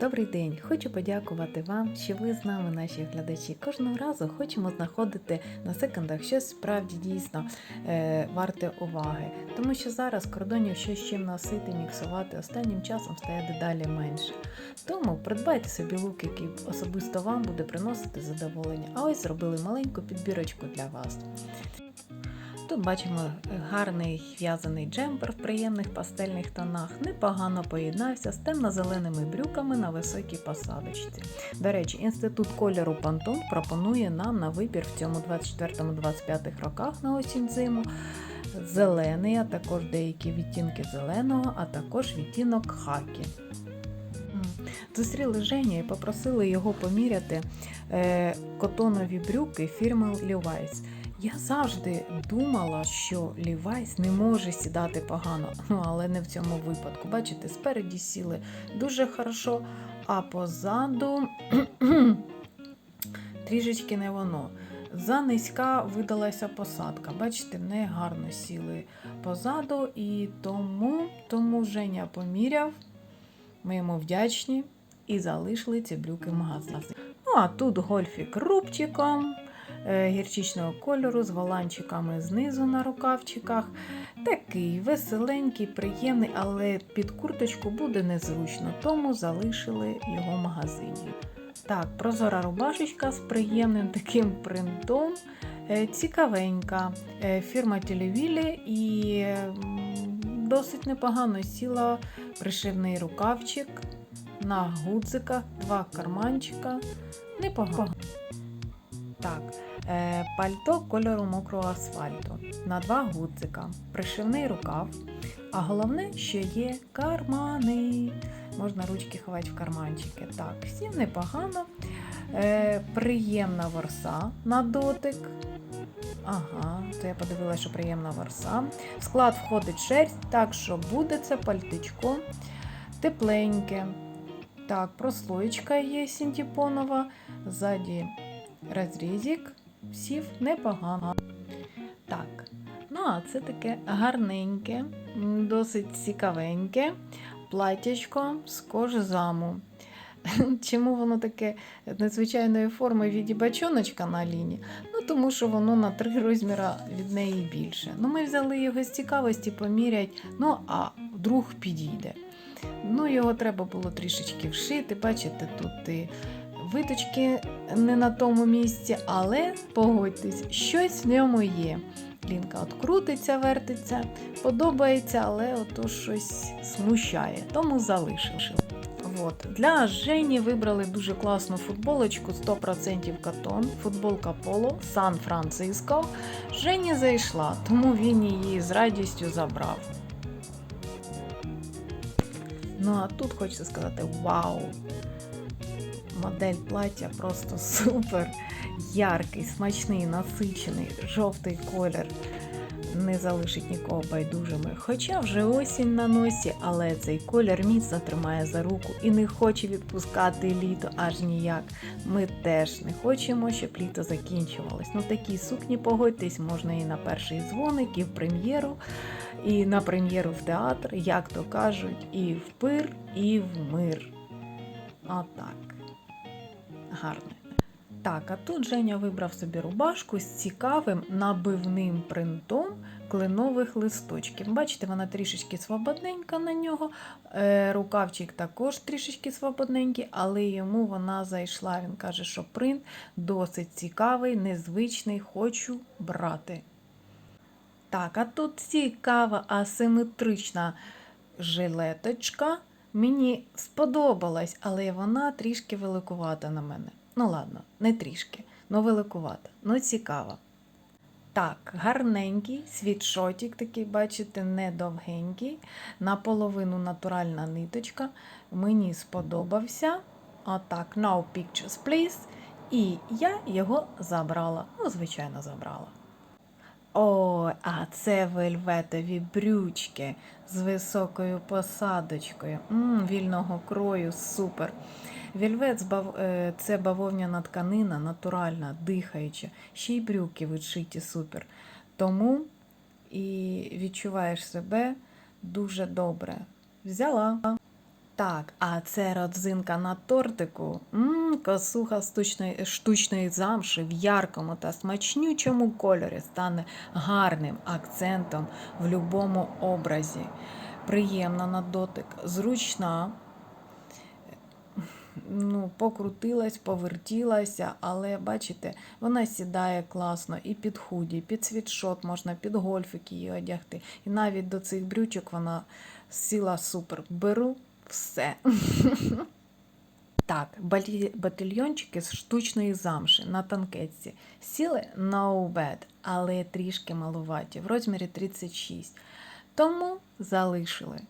Добрий день! Хочу подякувати вам, що ви з нами, наші глядачі. Кожного разу хочемо знаходити на секондах щось справді дійсно е, варте уваги. Тому що зараз кордонів щось чим носити, міксувати останнім часом стає дедалі менше. Тому придбайте собі лук, який особисто вам буде приносити задоволення. А ось зробили маленьку підбірочку для вас. Тут бачимо гарний в'язаний джемпер в приємних пастельних тонах. Непогано поєднався з темно-зеленими брюками на високій посадочці. До речі, інститут кольору Pantone пропонує нам на вибір в цьому 24-25 роках на осінь зиму зелений, а також деякі відтінки зеленого, а також відтінок хакі. Зустріли Женю і попросили його поміряти е, котонові брюки фірми Levi's. Я завжди думала, що Levi's не може сідати погано, ну але не в цьому випадку. Бачите, спереді сіли дуже хорошо, а позаду трішечки не воно. За низька видалася посадка. Бачите, не гарно сіли позаду, і тому, тому Женя поміряв. Ми йому вдячні і залишили ці брюки в магазині. Ну а тут гольфік рубчиком гірчичного кольору з воланчиками знизу на рукавчиках. Такий веселенький, приємний, але під курточку буде незручно, тому залишили його в магазині. Так, прозора рубашечка з приємним таким принтом. е, Цікавенька. Е, Фірма Телевілі і досить непогано сіла пришивний рукавчик на гудзиках, два карманчика. Непогано. Так, е, пальто кольору мокрого асфальту на два гудзика, пришивний рукав, а головне, що є кармани. Можна ручки ховати в карманчики. Так, всім непогано. Е, приємна ворса на дотик. Ага, то я подивилася, що приємна ворса. В склад входить шерсть, так що буде це пальтичко тепленьке. Так, прослоєчка є синтепонова, ззаді розрізик, сів непогано. Так, ну а це таке гарненьке, досить цікавеньке платтячко з кожзаму. Чому воно таке незвичайної форми в віді бачоночка на лінії? Ну, тому що воно на три розміри від неї більше. Ну, ми взяли його з цікавості помірять, ну а вдруг підійде. Ну, його треба було трішечки вшити. Бачите, тут і виточки не на тому місці, але погодьтесь, щось в ньому є. Лінка от крутиться, вертиться, подобається, але ото щось смущає, тому залишив. От. Для Жені вибрали дуже класну футболочку 100% катон, футболка Поло Сан-Франциско. Жені зайшла, тому він її з радістю забрав. Ну а тут хочеться сказати: вау! Модель плаття просто супер, яркий, смачний, насичений, жовтий колір. Не залишить нікого байдужими. Хоча вже осінь на носі, але цей колір міцно тримає за руку і не хоче відпускати літо аж ніяк. Ми теж не хочемо, щоб літо закінчувалось. Ну такі сукні, погодьтесь, можна і на перший дзвоник, і в прем'єру, і на прем'єру в театр, як то кажуть, і в пир, і в мир. Отак. Гарно. Так, а тут Женя вибрав собі рубашку з цікавим набивним принтом кленових листочків. Бачите, вона трішечки свободненька на нього. Е, рукавчик також трішечки свободненький, але йому вона зайшла. Він каже, що принт досить цікавий, незвичний, хочу брати. Так, а тут цікава асиметрична жилеточка. Мені сподобалась, але вона трішки великувата на мене. Ну ладно, не трішки, но великувата, ну цікава. Так, гарненький світшотик такий, бачите, не довгенький, наполовину натуральна ниточка. Мені сподобався. Отак, no pictures, please. І я його забрала. Ну, звичайно, забрала. О, а це вельветові брючки з високою посадочкою. М, вільного крою, супер. Вільвет е, це бавовняна тканина, натуральна, дихаюча. Ще й брюки відшиті супер. Тому і відчуваєш себе дуже добре. Взяла. Так, а це родзинка на тортику. Мм, косуха штучної, штучної замши в яркому та смачнючому кольорі стане гарним акцентом в будь-якому образі. Приємна на дотик, зручна. Ну, покрутилась, повертілася, але бачите, вона сідає класно і під худі, під світшот, можна під гольфик її одягти. І навіть до цих брючок вона сіла супер. Беру все. Так, батальйончики з штучної замши на танкетці сіли no bad, але трішки малуваті, в розмірі 36. Тому залишили.